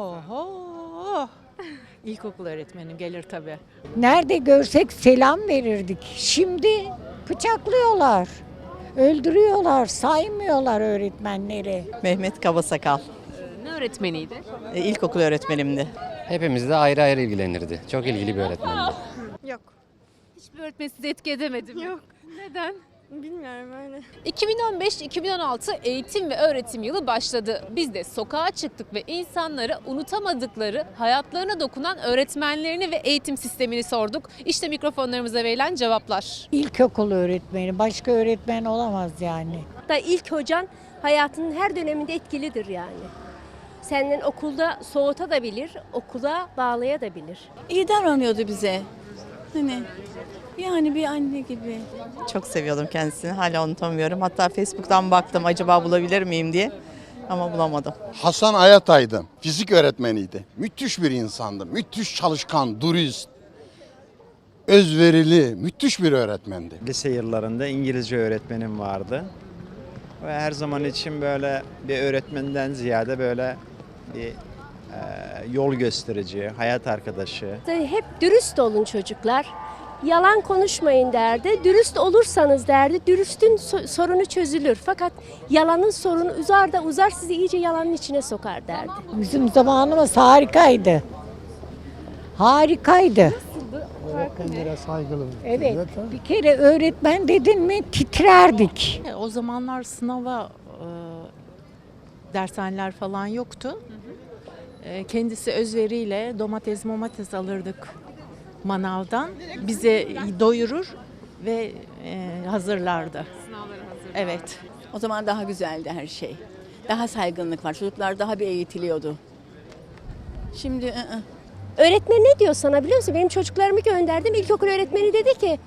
Oho. İlkokul öğretmenim gelir tabii. Nerede görsek selam verirdik. Şimdi bıçaklıyorlar. Öldürüyorlar, saymıyorlar öğretmenleri. Mehmet Kabasakal. Ne öğretmeniydi? E, İlkokul öğretmenimdi. Hepimiz de ayrı ayrı ilgilenirdi. Çok ilgili bir öğretmendi. Hiçbir öğretmen sizi etki edemedim. Yok. Neden? Bilmiyorum öyle. 2015-2016 eğitim ve öğretim yılı başladı. Biz de sokağa çıktık ve insanlara unutamadıkları, hayatlarına dokunan öğretmenlerini ve eğitim sistemini sorduk. İşte mikrofonlarımıza verilen cevaplar. İlkokul öğretmeni, başka öğretmen olamaz yani. Da ilk hocan hayatının her döneminde etkilidir yani. Senden okulda soğutabilir, okula bağlayabilir. İyi davranıyordu bize. Hani yani bir anne gibi. Çok seviyordum kendisini. Hala unutamıyorum. Hatta Facebook'tan baktım acaba bulabilir miyim diye. Ama bulamadım. Hasan Ayataydın fizik öğretmeniydi. Müthiş bir insandı. Müthiş çalışkan, dürüst, özverili, müthiş bir öğretmendi. Lise yıllarında İngilizce öğretmenim vardı. Ve her zaman için böyle bir öğretmenden ziyade böyle bir yol gösterici, hayat arkadaşı. Hep dürüst olun çocuklar. Yalan konuşmayın derdi. Dürüst olursanız derdi. Dürüstün so- sorunu çözülür. Fakat yalanın sorunu uzar da uzar sizi iyice yalanın içine sokar derdi. Bizim zamanımız harikaydı. Harikaydı. Evet. Bir kere öğretmen dedin mi titrerdik. O zamanlar sınava e, dershaneler falan yoktu. E, kendisi özveriyle domates momates alırdık manavdan. Bize doyurur ve e, hazırlardı. Evet. O zaman daha güzeldi her şey. Daha saygınlık var. Çocuklar daha bir eğitiliyordu. Şimdi ı-ı. Öğretmen ne diyor sana biliyor musun? Benim çocuklarımı gönderdim. İlkokul öğretmeni dedi ki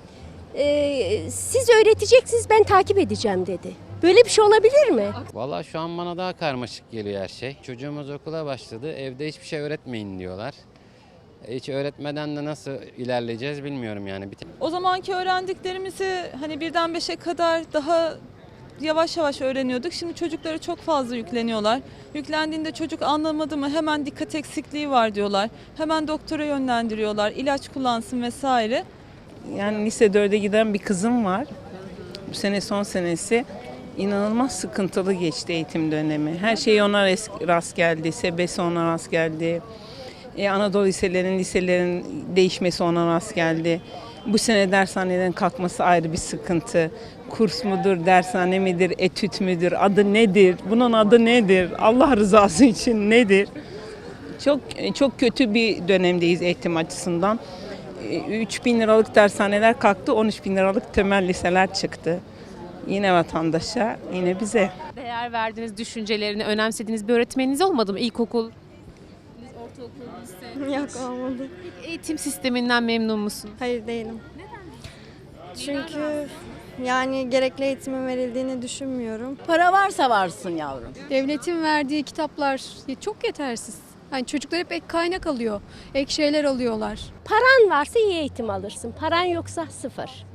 "Ee, siz öğreteceksiniz ben takip edeceğim dedi. Böyle bir şey olabilir mi? Vallahi şu an bana daha karmaşık geliyor her şey. Çocuğumuz okula başladı. Evde hiçbir şey öğretmeyin diyorlar. E, Hiç öğretmeden de nasıl ilerleyeceğiz bilmiyorum yani. O zamanki öğrendiklerimizi hani birden beşe kadar daha yavaş yavaş öğreniyorduk. Şimdi çocuklara çok fazla yükleniyorlar. Yüklendiğinde çocuk anlamadı mı hemen dikkat eksikliği var diyorlar. Hemen doktora yönlendiriyorlar. ilaç kullansın vesaire. Yani lise 4'e giden bir kızım var. Bu sene son senesi. İnanılmaz sıkıntılı geçti eğitim dönemi. Her şey ona rast geldi. Sebesi ona rast geldi. E, Anadolu liselerinin, liselerin değişmesi ona rast geldi. Bu sene dershaneden kalkması ayrı bir sıkıntı. Kurs mudur, dershane midir, etüt müdür, adı nedir? Bunun adı nedir? Allah rızası için nedir? Çok çok kötü bir dönemdeyiz eğitim açısından. 3 bin liralık dershaneler kalktı, 13 bin liralık temel liseler çıktı. Yine vatandaşa, yine bize. Değer verdiğiniz, düşüncelerini önemsediğiniz bir öğretmeniniz olmadı mı? İlkokul, ortaokul, lise. Yok olmadı. Eğitim sisteminden memnun musun? Hayır değilim. Çünkü yani gerekli eğitimin verildiğini düşünmüyorum. Para varsa varsın yavrum. Devletin verdiği kitaplar çok yetersiz. Yani çocuklar hep ek kaynak alıyor. Ek şeyler alıyorlar. Paran varsa iyi eğitim alırsın. Paran yoksa sıfır.